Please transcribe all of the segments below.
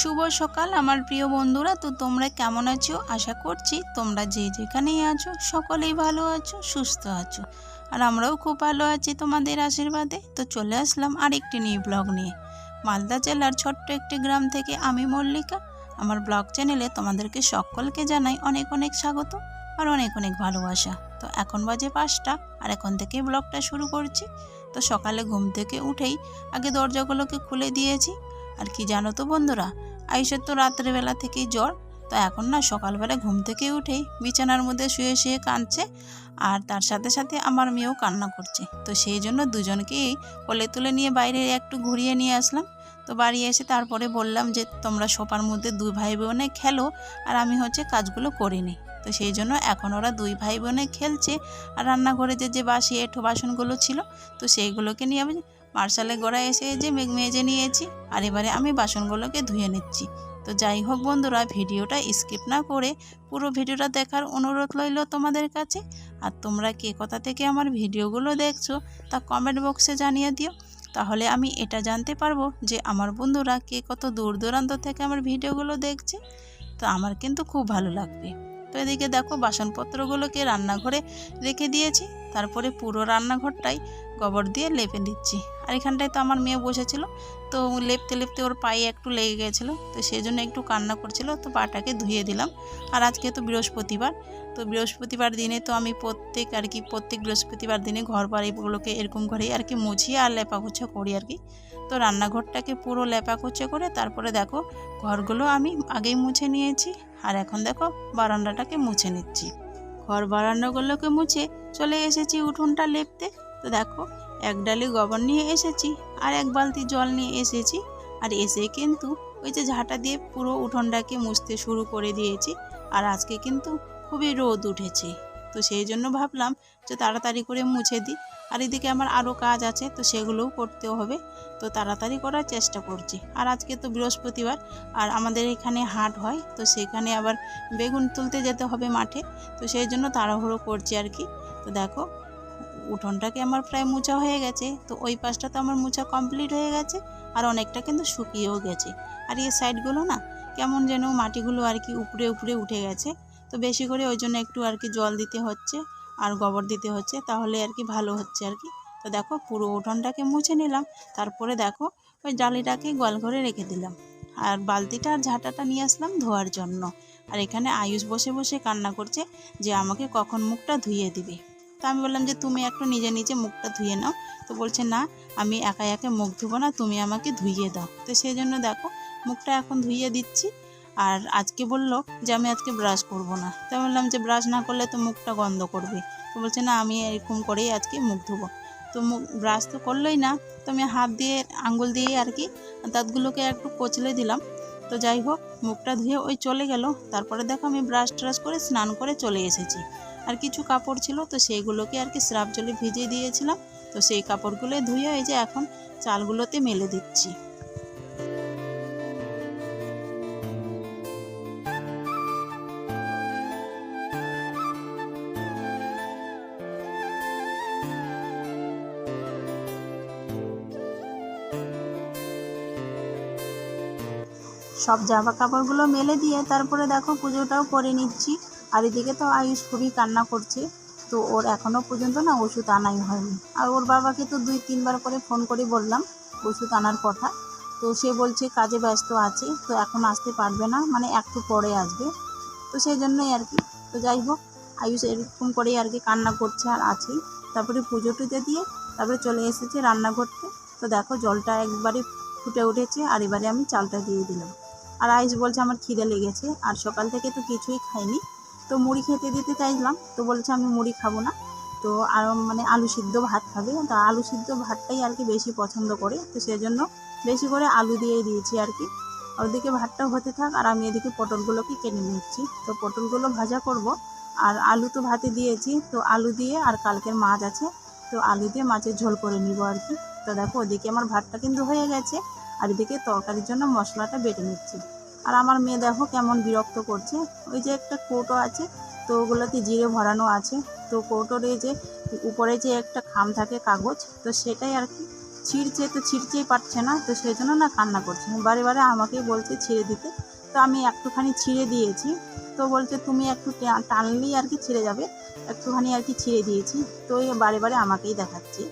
শুভ সকাল আমার প্রিয় বন্ধুরা। তো তোমরা কেমন আছো? আশা করছি তোমরা যে যেখানেই আছো, সকলেই ভালো আছো, সুস্থ আছো। আর আমরাও খুব ভালো আছি তোমাদের আশীর্বাদে। তো চলে আসলাম আরেকটি নিউ ব্লগ নিয়ে। মালদা জেলার ছোট্ট একটি গ্রাম থেকে আমি মল্লিকা। আমার ব্লগ চ্যানেলে তোমাদেরকে সকলকে জানাই অনেক অনেক স্বাগত আর অনেক অনেক ভালোবাসা। তো এখন বাজে পাঁচটা আর এখন থেকেই ব্লগটা শুরু করছি। তো সকালে ঘুম থেকে উঠেই আগে দরজাগুলোকে খুলে দিয়েছি। আর কি জানো তো বন্ধুরা? আয়ুষের তো রাত্রেবেলা থেকেই জ্বর, তো এখন না সকালবেলা ঘুম থেকে উঠেই বিছানার মধ্যে শুয়ে শুয়ে কাঁদছে আর তার সাথে সাথে আমার মেয়েও কান্না করছে। তো সেই জন্য দুজনকেই কোলে তুলে নিয়ে বাইরে একটু ঘুরিয়ে নিয়ে আসলাম। তো বাড়ি এসে তারপরে বললাম যে, তোমরা সোফার মধ্যে দুই ভাই বোনে খেলো আর আমি হচ্ছে কাজগুলো করিনি তো সেই জন্য এখন ওরা দুই ভাই বোনে খেলছে আর রান্নাঘরে যে যে বাসি এঁঠো বাসনগুলো ছিল, তো সেইগুলোকে নিয়ে আমি মার্শালে গোড়ায় এসে যে মেঘ মেজে নিয়েছি, আর এবারে আমি বাসনগুলোকে ধুয়ে নিচ্ছি। তো যাই হোক বন্ধুরা, ভিডিওটা স্কিপ না করে পুরো ভিডিওটা দেখার অনুরোধ রইল তোমাদের কাছে। আর তোমরা কে কথা থেকে আমার ভিডিওগুলো দেখছ তা কমেন্ট বক্সে জানিয়ে দিও। তাহলে আমি এটা জানতে পারব যে আমার বন্ধুরা কে কত দূর দূরান্ত থেকে আমার ভিডিওগুলো দেখছে। তো আমার কিন্তু খুব ভালো লাগবে। তো এদিকে দেখো, বাসনপত্রগুলোকে রান্নাঘরে রেখে দিয়েছি। তারপরে পুরো রান্নাঘরটাই গোবর দিয়ে লেপে দিচ্ছি। আর এখানটায় তো আমার মেয়ে বসেছিল। তো লেপতে লেপতে ওর পায়ে একটু লেগে গেছিল, তো সেই জন্য একটু কান্না করছিল, তো পাটাকে ধুয়ে দিলাম। আর আজকে তো বৃহস্পতিবার তো বৃহস্পতিবার দিনে তো আমি প্রত্যেক আর কি, প্রত্যেক বৃহস্পতিবার দিনে ঘর বাড়িগুলোকে এরকম ঘরেই আর কি মুছিয়ে আর লেপাকুচো করি আর কি। তো রান্নাঘরটাকে পুরো লেপাকুচো করে তারপরে দেখো ঘরগুলো আমি আগেই মুছে নিয়েছি, আর এখন দেখো বারান্দাটাকে মুছে নিচ্ছি। ঘর বারান্দাগুলোকে মুছে চলে এসেছি উঠোনটা লেপতে, তো দেখো এক ডালি গোবর নিয়ে এসেছি আর এক বালতি জল নিয়ে এসেছি। আর এসে কিন্তু ওই যে ঝাঁটা দিয়ে পুরো উঠোনটাকে মুছতে শুরু করে দিয়েছি। আর আজকে কিন্তু খুবই রোদ উঠেছে। তো সেই জন্য ভাবলাম যে তাড়াতাড়ি করে মুছে দিই। আর এদিকে আমার আরও কাজ আছে, তো সেগুলোও করতেও হবে। তো তাড়াতাড়ি করার চেষ্টা করছি। আর আজকে তো বৃহস্পতিবার, আর আমাদের এখানে হাট হয়, তো সেখানে আবার বেগুন তুলতে যেতে হবে মাঠে। তো সেই জন্য তাড়াহুড়ো করছি আর কি। তো দেখো উঠোনটাকে আমার প্রায় মোছা হয়ে গেছে। তো ওই পাশটা তো আমার মোছা কমপ্লিট হয়ে গেছে আর অনেকটা কিন্তু শুকিয়েও গেছে। আর এই সাইডগুলো না কেমন যেন মাটিগুলো আর কি উপরে উপরে উঠে গেছে। তো বেশি করে ওই জন্য একটু আর কি জল দিতে হচ্ছে আর গোবর দিতে হচ্ছে তাহলে আর কি ভালো হচ্ছে আর কি। তো দেখো পুরো উঠোনটাকে মুছে নিলাম। তারপরে দেখো ওই জালিটাকে গোয়ালঘরে রেখে দিলাম। আর বালতিটা আর ঝাঁটাটা নিয়ে আসলাম ধোয়ার জন্য। আর এখানে আয়ুষ বসে বসে কান্না করছে যে আমাকে কখন মুখটা ধুইয়ে দিবে। তো আমি বললাম যে, তুমি একটু নিজে নিজে মুখটা ধুয়ে নাও। তো বলছে, না, আমি একা একা মুখ ধুবো না, তুমি আমাকে ধুইয়ে দাও। তো সেই জন্য দেখো, মুখটা এখন ধুইয়ে দিচ্ছি। আর আজকে বলল যে, আমি আজকে ব্রাশ করব না। তো বললাম যে, ব্রাশ না করলে তো মুখটা গন্ধ করবে। তো বলছে, না, আমি এরকম করেই আজকে মুখ ধুবো। তো মুখ, ব্রাশ তো করলোই না। তো আমি হাত দিয়ে আঙ্গুল দিয়ে আর কি দাঁতগুলোকে একটু কচলে দিলাম। তো যাই হোক, মুখটা ধুয়ে ওই চলে গেল। তারপরে দেখো, আমি ব্রাশ ট্রাশ করে স্নান করে চলে এসেছি। আর কিছু কাপড় ছিল, তো সেইগুলোকে আর কি স্রাব জলে ভিজিয়ে দিয়েছিলাম। তো সেই কাপড়গুলো ধুয়ে এই যে এখন চালগুলোতে মেলে দিচ্ছি। সব জামা কাপড়গুলো মেলে দিয়ে তারপরে দেখো পুজোটাও করে নিচ্ছি। আর এদিকে তো আয়ুষ খুবই কান্না করছে, তো ওর এখনও পর্যন্ত না ওষুধ আনাই হয়নি। আর ওর বাবাকে তো দুই, তিনবার করে ফোন করে বললাম ওষুধ আনার কথা। তো সে বলছে কাজে ব্যস্ত আছে, তো এখন আসতে পারবে না মানে একটু পরে আসবে। তো সেই জন্যই আর কি। তো যাই হোক, আয়ুষ এরকম করেই আর কি কান্না করছে আর আছেই। তারপরে পুজো টুজো দিয়ে তারপরে চলে এসেছে রান্না করতে তো দেখো জলটা একবারে ফুটে উঠেছে আর এবারে আমি চালটা দিয়ে দিলাম। আর আয়ুষ বলছে আমার খিদে লেগেছে, আর সকাল থেকে তো কিছুই খাইনি। তো মুড়ি খেতে দিতে চাইলাম তো বলছে আমি মুড়ি খাব না। তো আর মানে আলু সিদ্ধ ভাত খাবে, তো আলু সিদ্ধ ভাতটাই আর কি বেশি পছন্দ করে, তো সেজন্য বেশি করে আলু দিয়েই দিয়েছি আর কি। ওদিকে ভাতটা হতে থাক, আর আমি এদিকে পটলগুলোকে কেটে নিচ্ছি। তো পটলগুলো ভাজা করব, আর আলু তো ভাতে দিয়েছি, তো আলু দিয়ে আর কালকের মাছ আছে, তো আলু দিয়ে মাছের ঝোল করে নিব আর কি। তো দেখো, ওদিকে আমার ভাতটা কিন্তু হয়ে গেছে, আর এদিকে তরকারির জন্য মশলাটা বেটে নিচ্ছি। আর আমার মেয়ে দেখো কেমন বিরক্ত করছে। ওই যে একটা কৌটো আছে, তো ওগুলোতে জিরে ভরানো আছে। তো কৌটোর এই যে উপরে যে একটা খাম থাকে কাগজ, তো সেটাই আর কি ছিঁড়ছে, তো ছিঁড়তেই পারছে না। তো সেই জন্য না কান্না করছে। বারে বারে আমাকেই বলছে ছিঁড়ে দিতে। তো আমি একটুখানি ছিঁড়ে দিয়েছি। তো বলছে, তুমি একটু টানলেই আর কি ছিঁড়ে যাবে। একটুখানি আর কি ছিঁড়ে দিয়েছি। তো এই বারে বারে আমাকেই দেখাচ্ছে।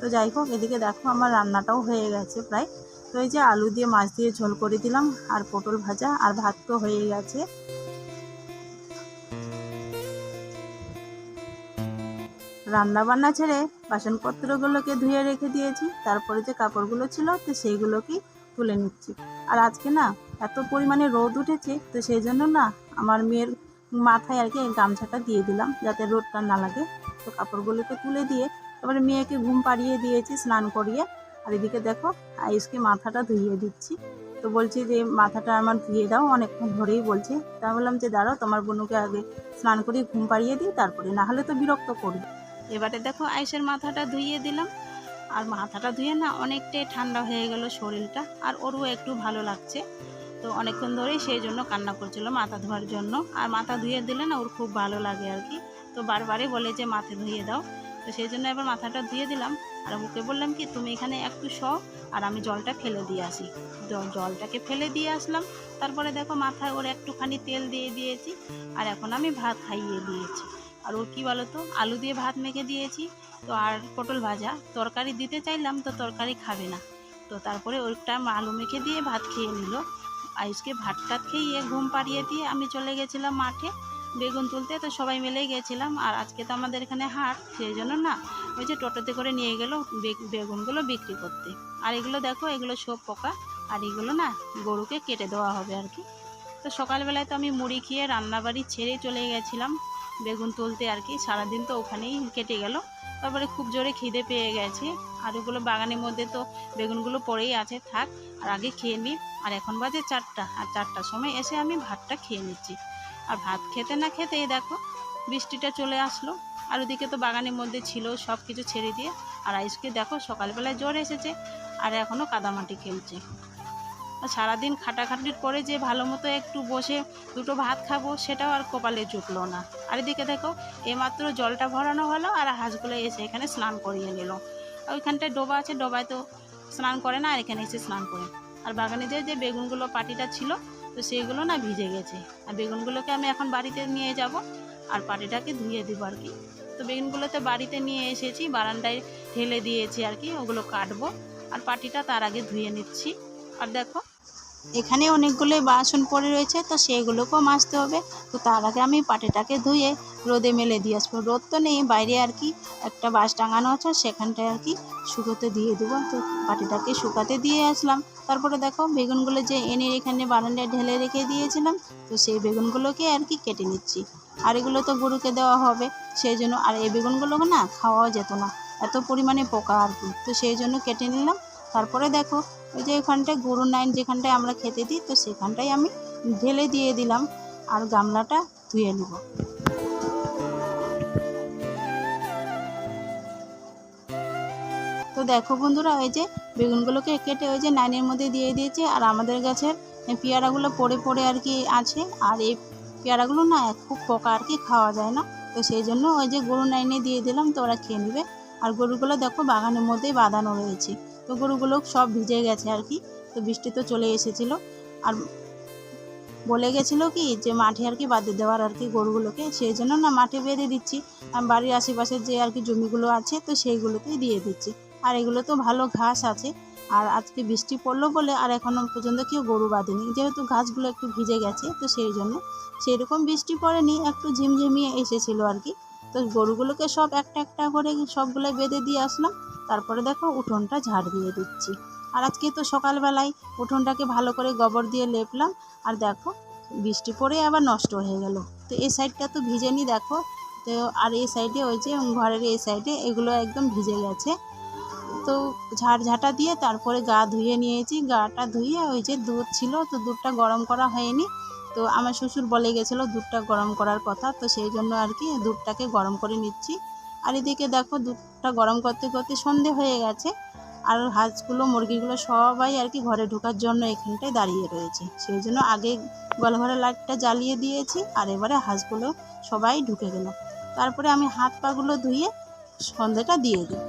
তো যাই হোক, এদিকে দেখো আমার রান্নাটাও হয়ে গেছে প্রায়। তো এই যে আলু দিয়ে মাছ দিয়ে ঝোল করে দিলাম, আর পটল ভাজা, আর ভাত তো হয়ে গেছে। রান্না বান্না ছেড়ে বাসনপত্রগুলোকে ধুয়ে রেখে দিয়েছি, তারপরে যে কাপড়গুলো ছিল, তো সেইগুলোকেই তুলে নিচ্ছি। আর আজকে না, এত পরিমাণে রোদ উঠেছে, তো সেই জন্য না, আমার মেয়ের মাথায় আর কি গামছাটা দিয়ে দিলাম, যাতে রোদটা না লাগে। তো কাপড়গুলোকে তুলে দিয়ে, তারপরে মেয়েকে ঘুম পাড়িয়ে দিয়েছি, স্নান করিয়ে। আর এদিকে দেখো আয়ুষকে মাথাটা ধুইয়ে দিচ্ছি। তো বলছি যে, মাথাটা আমার ধুয়ে দাও, অনেকক্ষণ ধরেই বলছে। তা বললাম যে, দাঁড়াও, তোমার বোনুকে আগে স্নান করিয়ে ঘুম পাড়িয়ে দিই, তারপরে না হলে তো বিরক্ত করবে। এবারে দেখো, আইসের মাথাটা ধুইয়ে দিলাম। আর মাথাটা ধুয়ে না অনেকটাই ঠান্ডা হয়ে গেল শরীরটা, আর ওরও একটু ভালো লাগছে। তো অনেকক্ষণ ধরেই সেই জন্য কান্না করছিল মাথা ধোয়ার জন্য। আর মাথা ধুয়ে দিলে না ওর খুব ভালো লাগে আর কি। তো বারবারই বলে যে, মাথা ধুয়ে দাও। তো সেই জন্য এবার মাথাটা ধুয়ে দিলাম। আর ওকে বললাম কি, তুমি এখানে একটু শ আর আমি জলটা ফেলে দিয়ে আসি। জলটাকে ফেলে দিয়ে আসলাম। তারপরে দেখো মাথায় ওর একটুখানি তেল দিয়ে দিয়েছি, আর এখন আমি ভাত খাইয়ে দিয়েছি। আর ওর কী বলো তো আলু দিয়ে ভাত মেখে দিয়েছি, তো আর পটল ভাজা। তরকারি দিতে চাইলাম, তো তরকারি খাবে না। তো তারপরে ওইটা আলু মেখে দিয়ে ভাত খেয়ে নিল। আইসকে ভাত টাত খেয়ে ঘুম পাড়িয়ে দিয়ে আমি চলে গেছিলাম মাঠে। বেগুন তুলতে, তো সবাই মিলেই গেছিলাম। আর আজকে তো আমাদের এখানে হাট, সেই জন্য না, ওই যে টোটোতে করে নিয়ে গেল বেগুনগুলো বিক্রি করতে। আর এগুলো দেখো, এগুলো সব পোকা, আর এগুলো না গরুকে কেটে দেওয়া হবে আর কি। তো সকালবেলায় তো আমি মুড়ি খেয়ে রান্নাবাড়ি ছেড়ে চলে গেছিলাম বেগুন তুলতে আর কি। সারাদিন তো ওখানেই কেটে গেল। তারপরে খুব জোরে খিদে পেয়ে গেছে। আর ওগুলো বাগানের মধ্যে তো বেগুনগুলো পড়েই আছে, থাক, আর আগে খেয়ে নিই। আর এখন বাজে চারটা, আর চারটার সময় এসে আমি ভাতটা খেয়ে নিচ্ছি। আর ভাত খেতে না খেতেই দেখো, বৃষ্টিটা চলে আসলো। আর ওদিকে তো বাগানের মধ্যে ছিল সব কিছু ছেড়ে দিয়ে। আর আইসকে দেখো, সকালবেলায় জ্বর এসেছে, আর এখনও কাদামাটি খেলছে। সারাদিন খাটাখাটির পরে যে ভালো মতো একটু বসে দুটো ভাত খাব, সেটাও আর কপালে জুটলো না। আর এদিকে দেখো, এইমাত্র জলটা ভরানো হলো, আর হাঁসগুলো এসে এখানে স্নান করিয়ে নিল। ওইখানটায় ডোবা আছে, ডোবায় তো স্নান করে না, আর এখানে এসে স্নান করে। আর বাগানে যে বেগুনগুলো পাটিটা ছিল তো সেগুলো না ভিজে গেছে। আর বেগুনগুলোকে আমি এখন বাড়িতে নিয়ে যাব আর পাটিটাকে ধুয়ে দিব আর কি। তো বেগুনগুলোতে বাড়িতে নিয়ে এসেছি, বারান্দায় ঢেলে দিয়েছি আর কি, ওগুলো কাটবো। আর পাটিটা তার আগে ধুয়ে নিচ্ছি। আর দেখো এখানে অনেকগুলো বাসন পড়ে রয়েছে, তো সেগুলোকেও মাজতে হবে। তো তার আগে আমি পাটিটাকে ধুয়ে রোদে মেলে দিয়ে আসব। রোদ তো নেই, বাইরে আর কি একটা বাঁশ টাঙানো আছে সেখানটায় আর কি শুকোতে দিয়ে দেবো। তো পাটিটাকে শুকাতে দিয়ে আসলাম। তারপরে দেখো, বেগুনগুলো যে এনে এখানে বারান্দায় ঢেলে রেখে দিয়েছিলাম, তো সেই বেগুনগুলোকে আর কি কেটে নিচ্ছি। আর এগুলো তো গরুকে দেওয়া হবে, সেই জন্য আর এই বেগুনগুলো না খাওয়াও যেত না। এত পরিমাণে পোকা আর কি। তো সেই জন্য কেটে নিলাম। তারপরে দেখো ওই যে ওখানটায় গরুর নাইন যেখানটায় আমরা খেতে দিই, তো সেখানটায় আমি ঢেলে দিয়ে দিলাম আর গামলাটা ধুয়ে নেব। তো দেখো বন্ধুরা ওই যে বেগুনগুলোকে কেটে ওই যে নাইনের মধ্যে দিয়ে দিয়েছে, আর আমাদের গাছের পেয়ারাগুলো পড়ে পড়ে আর কি আছে, আর এই পেয়ারাগুলো না খুব পোকা আর কি খাওয়া যায় না, তো সেই জন্য ওই যে গরু নাইনে দিয়ে দিলাম, তো ওরা খেয়ে নেবে। আর গরুগুলো দেখো বাগানের মধ্যেই বাঁধানো রয়েছে। তো গরুগুলো সব ভিজে গেছে আর কি, তো বৃষ্টি তো চলে এসেছিল। আর বলে গেছিল কি যে মাঠে আর কি বাঁধে দেওয়ার আর কি গরুগুলোকে, সেই জন্য না মাঠে বেঁধে দিচ্ছি। আর বাড়ির আশেপাশে যে আর কি জমিগুলো আছে, তো সেইগুলোতেই দিয়ে দিচ্ছি। আর এগুলো তো ভালো ঘাস আছে। আর আজকে বৃষ্টি পড়ল বলে আর এখনও পর্যন্ত কেউ গরু বাঁধেনি। যেহেতু ঘাসগুলো একটু ভিজে গেছে, তো সেই জন্য সেই রকম বৃষ্টি পড়েনি, একটু ঝিমঝিমিয়ে এসেছিল আর কি। তো গরুগুলোকে সব একটা একটা করে সবগুলো বেঁধে দিয়ে আসলাম। তারপরে দেখো উঠোনটা ঝাড় দিয়ে দিচ্ছি। আর আজকে তো সকালবেলায় উঠোনটাকে ভালো করে গোবর দিয়ে লেপলাম, আর দেখো বৃষ্টি পড়ে আবার নষ্ট হয়ে গেল। তো এই সাইডটা তো ভিজেনি দেখো। তো আর এই সাইডে ওই যে ঘরের এই সাইডে এগুলো একদম ভিজে গেছে। তো ঝাড় ঝাঁটা দিয়ে তারপরে গা ধুয়ে নিয়েছি। গাটা ধুয়ে ওই যে দুধ ছিল, তো দুধটা গরম করা হয়নি। তো আমার শ্বশুর বলে গেছিল দুধটা গরম করার কথা, তো সেই জন্য আর কি দুধটাকে গরম করে নিচ্ছি। আর এদিকে দেখো দুধটা গরম করতে করতে সন্ধে হয়ে গেছে। আর হাঁসগুলো, মুরগিগুলো সবাই আর কি ঘরে ঢোকার জন্য এখানটায় দাঁড়িয়ে রয়েছে। সেই জন্য আগে গলঘরের লাইটটা জ্বালিয়ে দিয়েছি আর এবারে হাঁসগুলো সবাই ঢুকে গেল। তারপরে আমি হাত পাগুলো ধুয়ে সন্ধেটা দিয়ে দিই।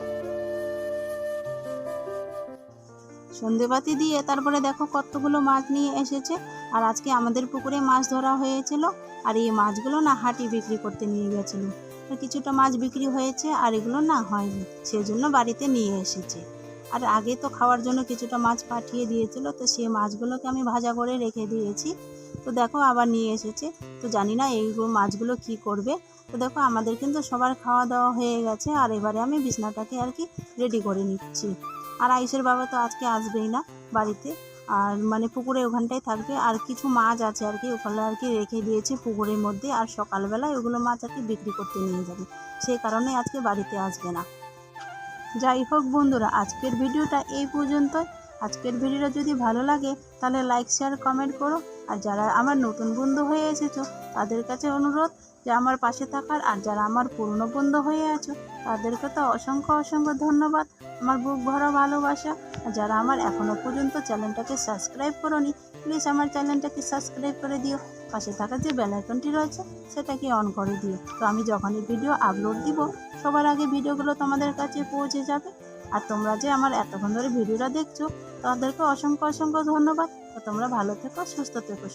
সন্ধেবাতি দিয়ে তারপরে দেখো কতগুলো মাছ নিয়ে এসেছে। আর আজকে আমাদের পুকুরে মাছ ধরা হয়েছিল। আর এই মাছগুলো না হাটি বিক্রি করতে নিয়ে গেছিল। কিছুটা মাছ বিক্রি হয়েছে আর এগুলো না হয়নি, সেজন্য বাড়িতে নিয়ে এসেছে। আর আগে তো খাওয়ার জন্য কিছুটা মাছ পাঠিয়ে দিয়েছিল, তো সেই মাছগুলোকে আমি ভাজা করে রেখে দিয়েছি। তো দেখো আবার নিয়ে এসেছে, তো জানি না এইগুলো মাছগুলো কি করবে। তো দেখো আমাদের কিন্তু সবার খাওয়া দাওয়া হয়ে গেছে, আর এবারে আমি বিছনাটাকে আর কি রেডি করে নিচ্ছি। আর আয়ুষের বাবা তো আজকে আসবেই না বাড়িতে আর মানে পুকুরে ওখানটায় থাকবে। আর কিছু মাছ আছে আর কি, ওখানে আর কি রেখে দিয়েছে পুকুরের মধ্যে। আর সকালবেলায় ওগুলো মাছ আর কি বিক্রি করতে নিয়ে যাবে। সেই কারণে আজকে বাড়িতে আসবে না। যাই হোক বন্ধুরা, আজকের ভিডিওটা এই পর্যন্তই। আজকের ভিডিওটা যদি ভালো লাগে, তাহলে লাইক শেয়ার কমেন্ট করো। আর যারা আমার নতুন বন্ধু হয়ে এসেছ, তাদের কাছে অনুরোধ যে আমার পাশে থাকার। আর যারা আমার পুরনো বন্ধু হয়ে আছো, তাদেরকে তো অসংখ্য অসংখ্য ধন্যবাদ। আমার বুক ভরা ভালোবাসা। যারা আমার এখনও পর্যন্ত চ্যানেলটাকে সাবস্ক্রাইব করোনি প্লিজ আমার চ্যানেলটাকে সাবস্ক্রাইব করে দিও। পাশে থাকা যে বেলাইকনটি রয়েছে, সেটাকে অন করে দিও। তো আমি যখনই ভিডিও আপলোড দিব, সবার আগে ভিডিওগুলো তোমাদের কাছে পৌঁছে যাবে। আর তোমরা যে আমার এতক্ষণ ধরে ভিডিওটা দেখছ, তাদেরকে অসংখ্য অসংখ্য ধন্যবাদ। তোমরা ভালো থেকো, সুস্থ থেকো